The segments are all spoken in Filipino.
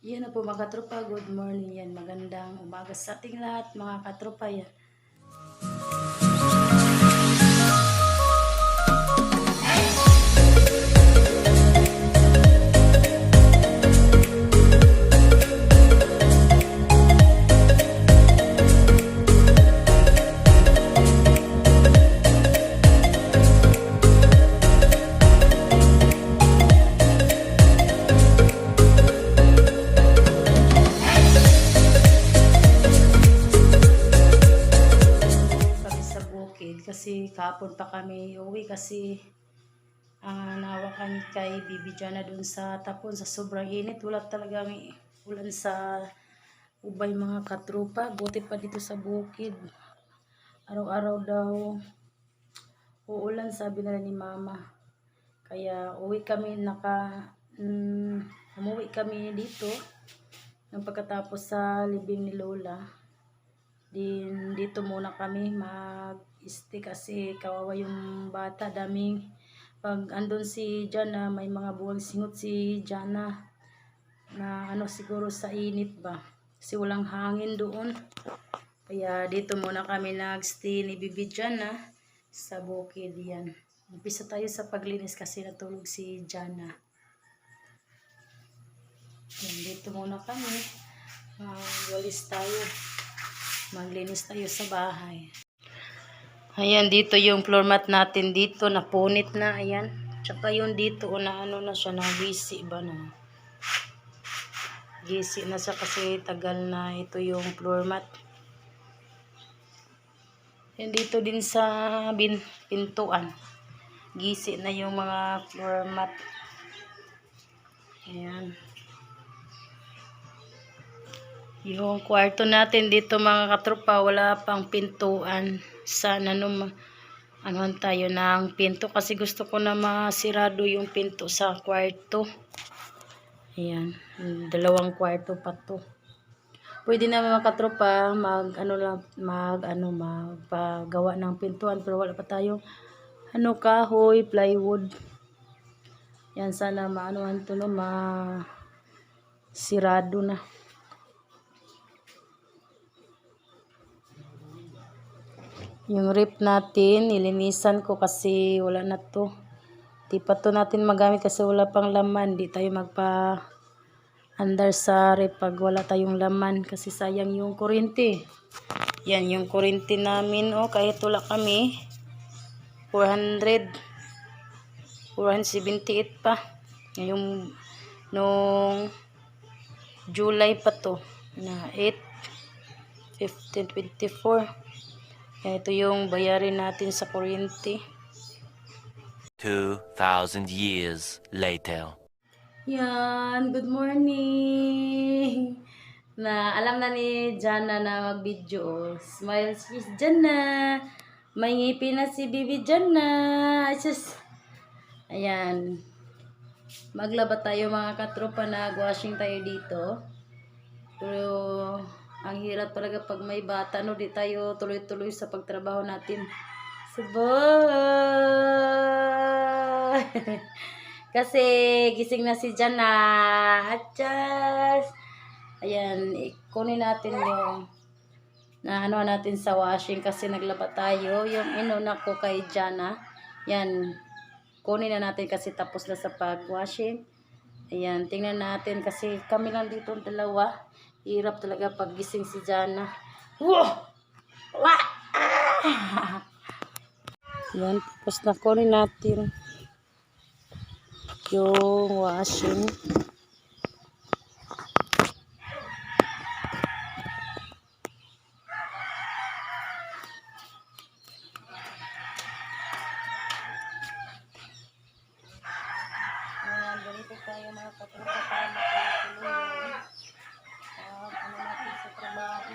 Yan na po mga katropa, good morning yan. Magandang umaga sa ating lahat mga katropa yan. Kasi kapon pa kami uwi kasi ang nawa kami kay Bibi Jana dun sa tapon sa sobrang init. Wala talagang ulan sa ubay mga katrupa buti pa dito sa bukid. Araw-araw daw uulan sabi nila ni mama. Kaya uwi kami naka mm, umuwi kami dito. Nang pagkatapos sa libing ni Lola Din dito muna kami mag-stay kasi kawawa yung bata. Daming pag andun si Jana, may mga buwang singot si Jana na ano siguro sa init ba. Kasi walang hangin doon. Kaya dito muna kami nag-stay ni Bibi Jana sa bukid yan. Umpisa tayo sa paglinis kasi natulog si Jana. Yan, dito muna kami. Mag-walis tayo maglinis tayo sa bahay. Ayan, dito yung floor mat natin dito, napunit na, ayan. Tsaka yung dito, na ano na siya, na gisi ba na. Gisi na siya kasi tagal na ito yung floor mat. Ayan, dito din sa bin, pintuan. Gisi na yung mga floor mat. Ayan. Yung kwarto natin dito mga katropa, wala pang pintuan. Sana nung anuhan tayo ng pinto kasi gusto ko na masirado yung pinto sa kwarto. Ayan, dalawang kwarto pa to. Pwede na mga katropa mag ano lang mag ano magpagawa ng pintuan pero wala pa tayo ano kahoy, plywood. Yan sana maanuhan to no ma sirado na. Yung rip natin, nilinisan ko kasi wala na to. Di pa to natin magamit kasi wala pang laman. Di tayo magpa andar sa rip pag wala tayong laman kasi sayang yung kuryente. Yan yung kuryente namin. Oh, kahit wala kami. 400. 478 pa. Yung nung July pa to na 8 15 24 yan, ito yung bayarin natin sa kuryente. 2,000 years later. Yan, good morning! Na alam na ni Jana na mag-video. oh. Smile si Jana. May ngipin na si Bibi Jana. Just, ayan. Maglaba tayo mga katropa na washing tayo dito. Pero ang hirap talaga pag may bata, no? Di tayo tuloy-tuloy sa pagtrabaho natin. Sabay! Kasi gising na si Jana. Atchas! Ayan, i- kunin natin yung na ano natin sa washing kasi naglaba tayo. Yung inuna ko kay Jana. Yan, kunin na natin kasi tapos na sa pag-washing. Ayan, tingnan natin kasi kami lang dito dalawa. Hirap talaga pag gising si Jana. Wow! Ah! Yan, tapos na kunin natin yung washing. Ayan, ganito tayo mga katropa para makatuloy. Ah, ano natin sa trabaho.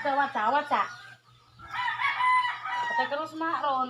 Wata, wata, wata. Patay ka rin maron.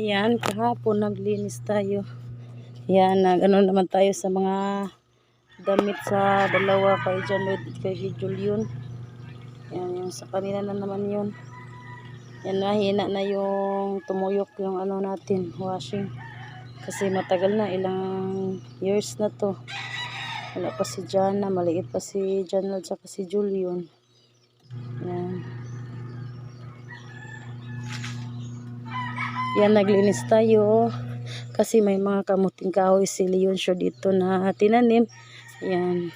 Ayan, kahapon naglinis tayo. Ayan, nag ano naman tayo sa mga damit sa dalawa kay John Lloyd at kay Julian. Ayan, yung sa kanila na naman yun. Yan, mahina na yung tumuyok yung ano natin, washing. Kasi matagal na, ilang years na to. Wala pa si Jana, maliit pa si John Lloyd at si Julian. Yan. Yan, naglinis tayo. Kasi may mga kamuting kahoy si Leon Show dito na tinanim. Yan.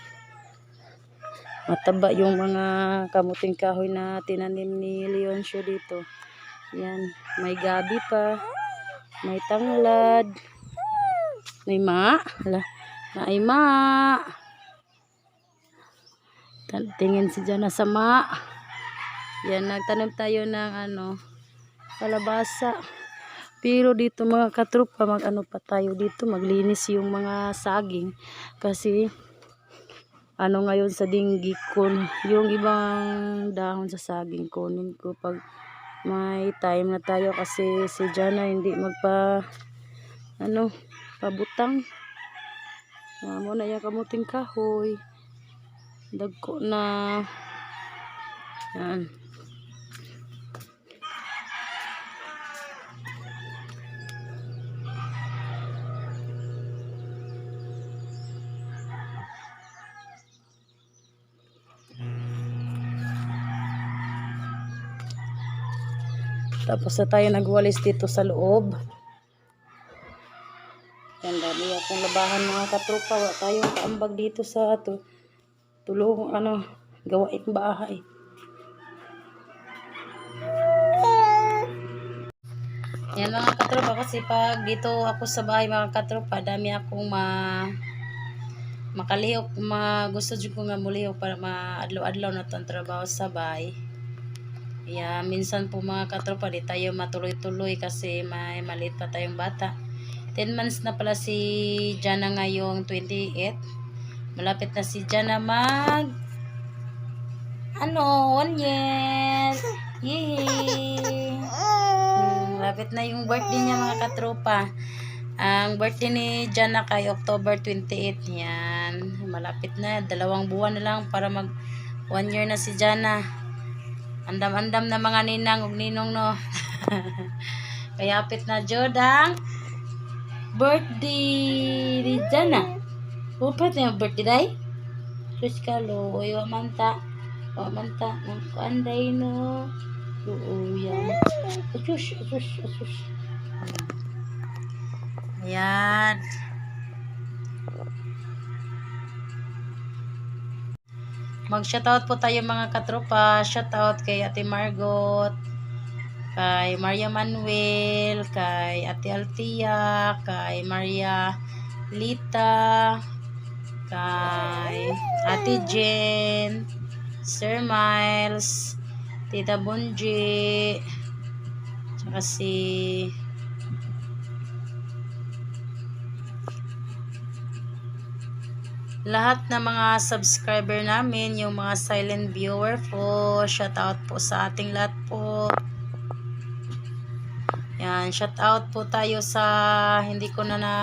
Mataba yung mga kamuting kahoy na tinanim ni Leon Show dito. Yan. May gabi pa. May tanglad. May ma. Hala. May ma. Tingin si Jana sa ma. Yan, nagtanim tayo ng ano, kalabasa. Pero dito mga katrupa, mag ano pa tayo dito, maglinis yung mga saging. Kasi, ano ngayon sa dinggi ko, yung ibang dahon sa saging kunin ko pag may time na tayo kasi si Jana hindi magpa ano pabutang. Uh, mo na yung kamuting kahoy. Dagko na. Yan Tapos na tayo nagwalis dito sa loob. Yan, dami akong labahan mga katropa. Wala tayong kaambag dito sa to, tulong, ano, gawain bahay. Yan mga katropa kasi pag dito ako sa bahay mga katropa, dami akong ma makalihok, ma gusto dyan ko nga mulihok para maadlaw-adlaw na to ang trabaho sa bahay. Yeah, minsan po mga katropa, di tayo matuloy-tuloy kasi may maliit pa tayong bata. 10 months na pala si Jana ngayong 28. Malapit na si Jana mag ano, one year. Yay! Hmm, malapit na yung birthday niya mga katropa. Ang birthday ni Jana kay October 28 yan. Malapit na, dalawang buwan na lang para mag one year na si Jana. Andam-andam na mga ninang ug ninong no. Kaya apit na jud ang birthday ni Jana. Upat na yung birthday day. Sus ka lo, oy wa man ta. Wa man ta ng kuanday no. Oo yan. Asus, asus, asus. Ayan. Mag-shoutout po tayo mga katropa. Shoutout kay Ate Margot, kay Maria Manuel, kay Ate Altia, kay Maria Lita, kay Ate Jen, Sir Miles, Tita Bunji, tsaka si lahat ng mga subscriber namin, yung mga silent viewer po, shout out po sa ating lahat po. Yan, shout out po tayo sa hindi ko na na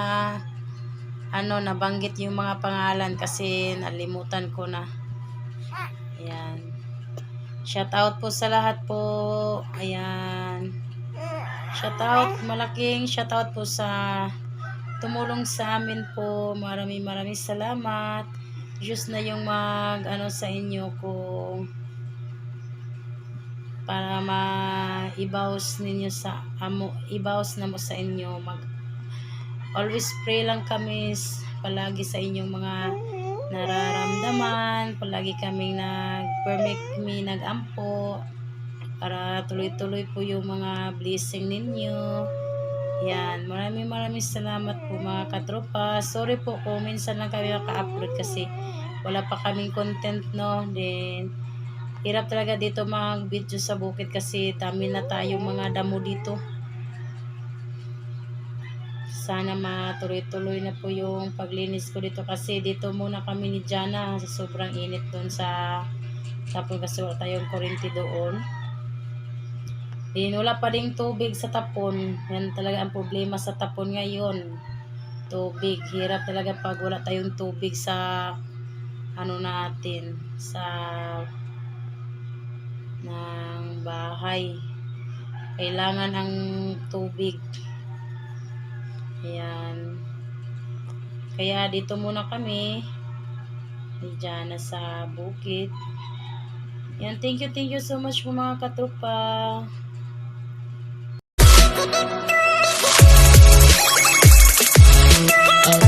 ano nabanggit yung mga pangalan kasi nalimutan ko na. Ayan. Shout out po sa lahat po. Ayan. Shout out, malaking shout out po sa tumulong sa amin po. Maraming maraming salamat. Diyos na yung mag ano sa inyo kung para ma-ibaws ninyo sa amo ibaws na mo sa inyo mag always pray lang kami palagi sa inyong mga nararamdaman palagi kaming nag permit kami nagampo para tuloy-tuloy po yung mga blessing ninyo yan, maraming maraming salamat po mga katropa. Sorry po kung minsan lang kami maka-upload kasi wala pa kaming content no. Then, hirap talaga dito mag-video sa bukid kasi dami na tayong mga damo dito. Sana matuloy-tuloy na po yung paglinis ko dito kasi dito muna kami ni Jana sobrang init doon sa Tapos kasi wala tayong kuryente doon. Din wala pa ding tubig sa tapon. Yan talaga ang problema sa tapon ngayon. Tubig. Hirap talaga pag wala tayong tubig sa ano natin sa ng bahay. Kailangan ang tubig. Ayan. Kaya dito muna kami. Diyan na sa bukid. Yan, thank you, thank you so much po mga katropa. Oh.